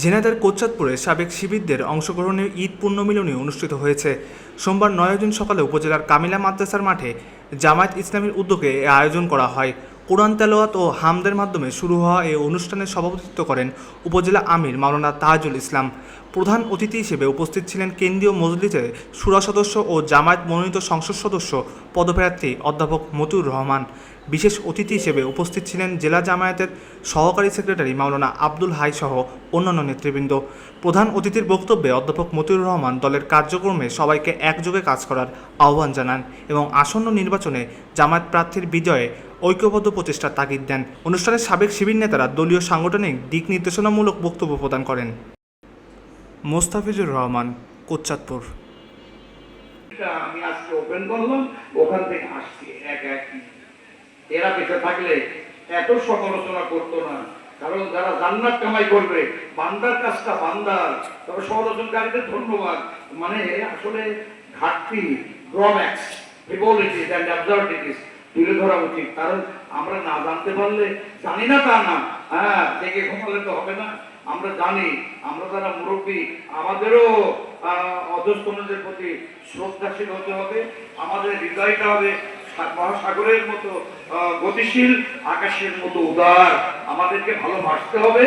ঝিনাইদের কোচ্চাদপুরে সাবেক শিবিরদের অংশগ্রহণে ঈদ পূর্ণমিলনী অনুষ্ঠিত হয়েছে। সোমবার নয় জুন সকালে উপজেলার কামিলা মাদ্রাসার মাঠে জামায়াত ইসলামীর উদ্যোগে এ আয়োজন করা হয়। কোরআন তেলাওয়াত ও হামদের মাধ্যমে শুরু হওয়া এই অনুষ্ঠানে সভাপতিত্ব করেন উপজেলা আমির মাওলানা তাজুল ইসলাম। প্রধান অতিথি হিসেবে উপস্থিত ছিলেন কেন্দ্রীয় মজলিসের সুরা সদস্য ও জামায়াত মনোনীত সংসদ সদস্য, পদপ্রার্থী অধ্যাপক মতিউর রহমান। বিশেষ অতিথি হিসেবে উপস্থিত ছিলেন জেলা জামায়াতের সহকারী সেক্রেটারি মাওলানা আব্দুল হাই সহ অন্যান্য নেতৃবৃন্দ। প্রধান অতিথির বক্তব্যে অধ্যাপক মতিউর রহমান দলের কার্যক্রমে সবাইকে একযোগে কাজ করার আহ্বান জানান এবং আসন্ন নির্বাচনে জামায়াত প্রার্থীর বিজয়ে ঐক্যবদ্ধ প্রচেষ্টার তাগিদ দেন। অনুষ্ঠানে সাবেক শিবির নেতারা দলীয় সাংগঠনিক দিক নির্দেশনামূলক বক্তব্য প্রদান করেন। মোস্তাফিজুর রহমান কোচ্চাদপুর এটা আমি আজকে ওপেন করলাম, ওখান থেকে আসছি, এক এক এরা বেঁচে থাকলে এত সমালোচনা করতো না। কারণ যারা জান্নাত কামাই করবে, বান্দার কাজটা বান্দার। তবে সমালোচনকারীদের ধন্যবাদ। মানে আসলে ঘাটতি ড্রব্যাক্স রিপোলিটিস অ্যান্ড অবজার্ভিটিস তুলে ধরা উচিত। কারণ আমরা না জানতে পারলে জানি না তা না হ্যাঁ দেখে ঘুমালে তো হবে না। আমরা জানি, আমরা যারা মুরব্বী, আমাদেরও অধস্তনদের প্রতি শ্রদ্ধাশীল হতে হবে, আমাদের হৃদয়টা হবে মহাসাগরের মতো গতিশীল আকাশের মতো উদার। আমাদেরকে ভালোবাসতে হবে।